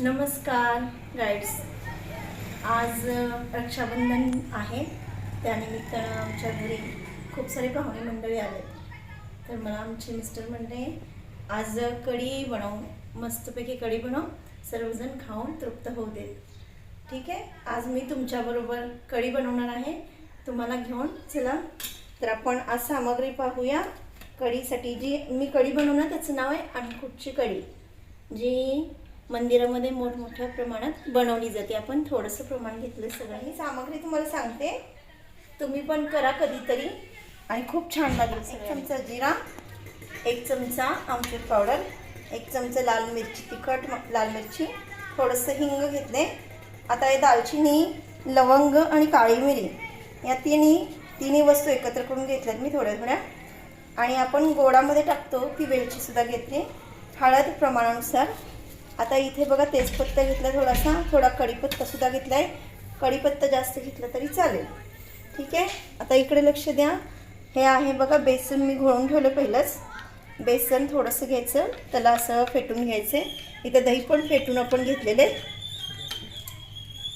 नमस्कार गाईड्स आज रक्षाबंधन आहे. त्यानिमित्तानं आमच्या घरी खूप सारे पाहुणे मंडळी आले. तर मला आमचे मिस्टर म्हणले आज कढी बनव. मस्तपैकी कढी बनव. सर्वजण खाऊन तृप्त होऊ देत ठीक आहे? आज मी तुमच्याबरोबर कढी बनवणार आहे. तुम्हाला घेऊन चला. तर आपण आज सामग्री पाहूया. कढीसाठी जी मी कढी बनवणार त्याचं नाव आहे अणकुटची कढी. जी मंदिरामध्ये मोठमोठ्या प्रमाणात बनवली जाते. आपण थोडंसं प्रमाण घेतलं सगळं. ही सामग्री तुम्हाला सांगते. तुम्ही पण करा कधीतरी. आणि खूप छान लागेल. एक चमचा जिरा एक चमचा आमचूर पावडर एक चमचा लाल मिरची तिखट लाल मिरची थोडंसं हिंग घेतले. आता हे दालचिनी लवंग आणि काळी मिरी या तिन्ही तिन्ही वस्तू एकत्र करून घेतल्यात मी थोड्या थोड्या. आणि आपण गोडामध्ये टाकतो ती वेलचीसुद्धा घेतली. हळद प्रमाणानुसार. आता इथे बघा तेजपत्ता घेतला थोडासा. थोडा कढीपत्तासुद्धा घेतला आहे कढीपत्ता जास्त घेतला तरी चालेल. ठीक आहे? आता इकडे लक्ष द्या. हे आहे बघा बेसन मी घोळून ठेवलं पहिलंच. बेसन थोडंसं घ्यायचं. त्याला असं फेटून घ्यायचं इथं दही पण फेटून आपण घेतलेले.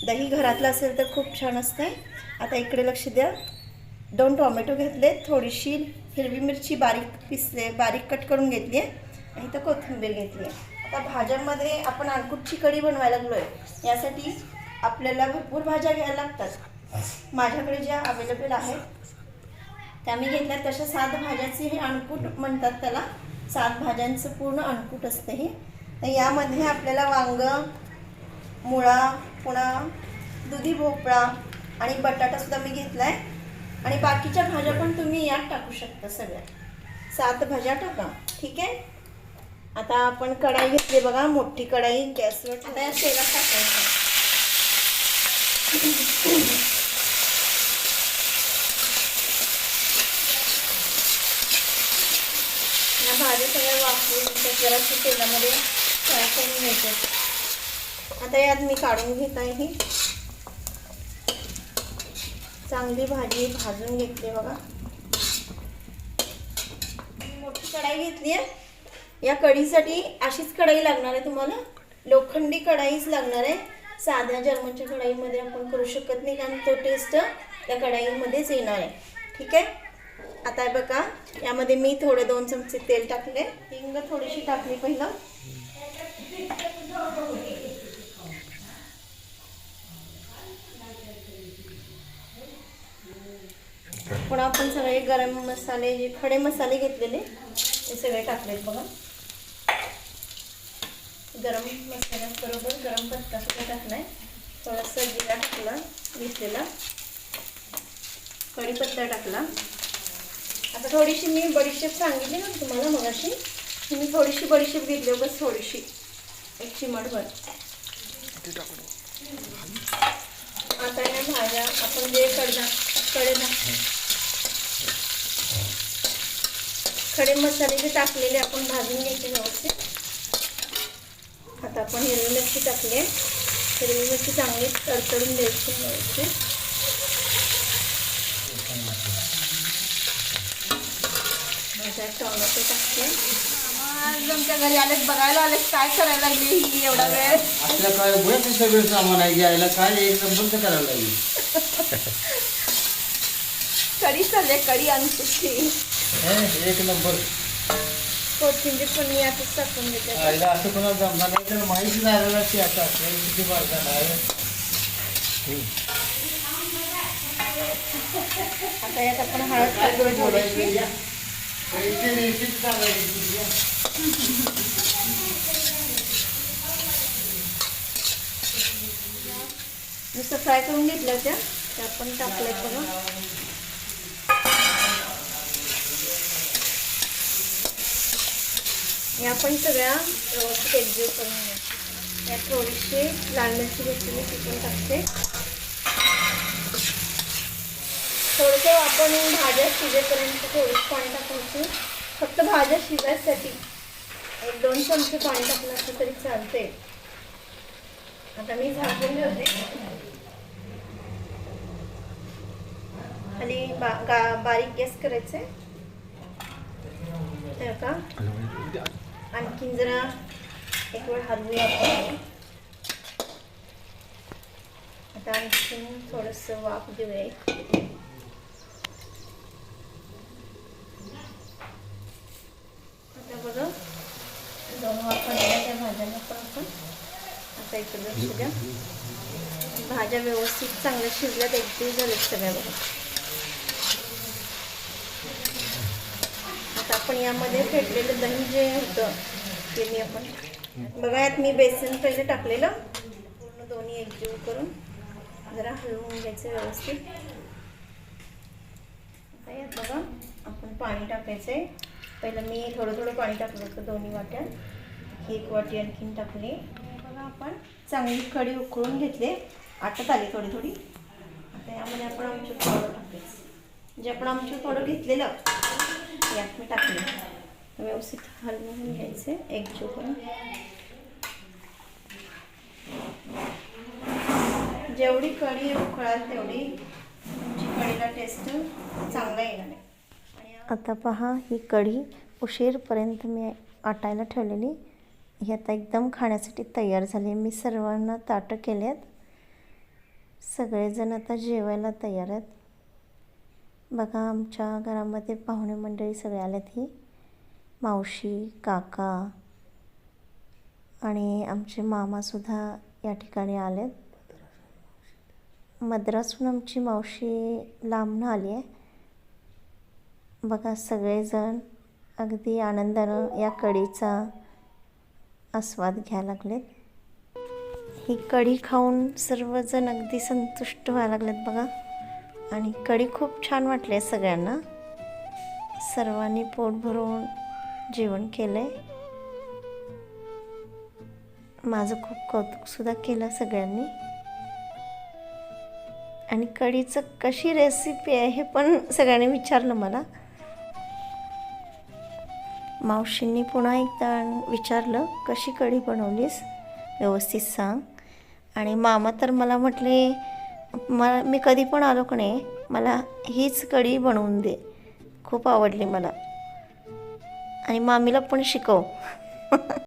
दही घरातलं असेल तर खूप छान असतं आता इकडे लक्ष द्या. दोन टोमॅटो घेतले थोडीशी हिरवी मिरची बारीक पिसले बारीक कट करून घेतली आहे आणि इथं कोथिंबीर घेतली आहे आता भाज्यांमध्ये आपण आणकुटची कढी बनवायला लागलो आहे यासाठी आपल्याला भरपूर भाज्या घ्यायला लागतात. माझ्याकडे ज्या अवेलेबल आहेत त्या मी घेतल्या. तशा सात भाज्याचे हे अणकूट म्हणतात त्याला. सात भाज्यांचं पूर्ण अणकूट असतं हे. तर यामध्ये आपल्याला वांग मुळा पुन्हा दुधी भोपळा आणि बटाटासुद्धा मी घेतला आहे आणि बाकीच्या भाज्या पण तुम्ही यात टाकू शकता सगळ्या. सात भाज्या टाका. ठीक आहे? आता आपण कढाई घेतली बघा मोठी कढाई गॅसवर आता या तेलात टाकायचं. या भाज्या सगळ्या वापरून जराशी तेलामध्ये फ्राय करून आता यात मी काढून घेत आहे ही. चांगली भाजी भाजून घेतली बघा. मोठी कढाई घेतली आहे. या कढीसाठी अशीच कढाई लागणार आहे तुम्हाला? लोखंडी कढाईच लागणार आहे. साध्या जर्मनच्या कढाईमध्ये आपण करू शकत नाही कारण तो टेस्ट त्या कढाईमध्येच येणार आहे. ठीक आहे? आता बघा यामध्ये मी थोडे दोन चमचे तेल टाकले. हिंग थोडीशी टाकली पहिलं. पुन्हा आपण सगळे गरम मसाले जे खडे मसाले घेतलेले ते सगळे टाकलेत बघा. गरम मसाल्याबरोबर गरम पत्ता सुद्धा टाकलाय. थोडासा जिरा टाकला घेतलेला. कढीपत्ता टाकला. आता थोडीशी मी बडीशेप सांगितली ना तुम्हाला मगाशी. की मी थोडीशी बडीशेप घेतली बस थोडीशी. एक चिमटभर. आता या भाज्या आपण जे कडदा कडे खडे मसाले जे टाकलेले आपण भाजून घ्यायचे व्यवस्थित. आता आपण हिरवी मिरची टाकली आहे. हिरवी मिरची चांगली तडतडून द्यायची टोमॅटो टाकते आज आमच्या घरी आलेत बघायला काय करायला लागली ही एवढा वेळ. आपल्या काय सगळं सामान आहे घ्यायला काय एक नंबर करायला लागली. कढी चालले आणखी हे, एक नंबर. कोथिंबीर पण मी आताच टाकून देते. आईला असं कोणाला जमणार नाही. तर माहिती झालेलं की आता आपल्याला किती आहे आता यात आपण हळद टाकून थोडीशी. नुसतं फ्राय करून घेतल्या त्या आपण टाकल्यात बघा या पण सगळ्या व्यवस्थित एकजीव करून घ्या यात थोडीशी लाल मिरची घेतली मी पण टाकते. थोडंसं आपण भाज्या शिजेपर्यंत थोडंसं पाणी टाकायचं. फक्त भाज्या शिजायसाठी एक दोन चमचे पाणी टाकलं असतं तरी चालते आता मी झाकून ठेवते. आणि बा गा बारीक गॅस करायचं आहे का आणखीन जरा एक वेळ हलवूया आपण. आता आणखी थोडंसं वाफ देऊया आता बघा दोन वाफा त्या भाज्यांना पण आपण आता इकडं शिजा भाज्या व्यवस्थित चांगल्या शिजल्यात एकजीव झालेत सगळ्या बघा. आता आपण यामध्ये फेटलेलं दही जे होतं केली आपण. बघा यात मी बेसन पहिले टाकलेलं. पूर्ण दोन्ही एकजीव करून जरा हलवून घ्यायचं व्यवस्थित. आता यात बघा आपण पाणी टाकायचं आहे पहिलं मी थोडं थोडं पाणी टाकलं होतं दोन्ही वाट्यात. ही एक वाटी आणखीन टाकली. बघा आपण चांगली कढी उकळून घेतले. आटत आली थोडी थोडी. आता यामध्ये आपण आमचं थोडं टाकायचं. जे आपण आमचं थोडं घेतलेलं यात मी टाकले. व्यवस्थित हलवून घ्यायचे एकजीव करून जेवढी कढी उकळाल तेवढी तुमची कढीला टेस्ट चांगला येणार आहे. आता पहा ही कढी उशीरपर्यंत मी आटायला ठेवलेली. ही आता एकदम खाण्यासाठी तयार झाली मी सर्वांना ताटं केले आहेत सगळेजण आता जेवायला तयार आहेत. बघा आमच्या घरामध्ये पाहुणे मंडळी सगळे आलेत ही. मावशी काका आणि आमचे मामासुद्धा या ठिकाणी आलेत. मद्रासून आमची मावशी लांबनं आली आहे. बघा सगळेजण अगदी आनंदानं या कढीचा आस्वाद घ्या लागलेत. ही कढी खाऊन सर्वजण अगदी संतुष्ट व्हायला लागलेत बघा. आणि कढी खूप छान वाटली आहे सगळ्यांना. सर्वांनी पोट भरून जेवण केलं आहे माझं खूप कौतुकसुद्धा केलं सगळ्यांनी. आणि कढीचं कशी रेसिपी आहे हे पण सगळ्यांनी विचारलं मला. मावशींनी पुन्हा एकदा विचारलं कशी कढी बनवलीस? व्यवस्थित सांग. आणि मामा तर मला म्हटले मला मी कधी पण आलो का नाही मला हीच कढी बनवून दे. खूप आवडली मला. आणि मामीला पण शिकव.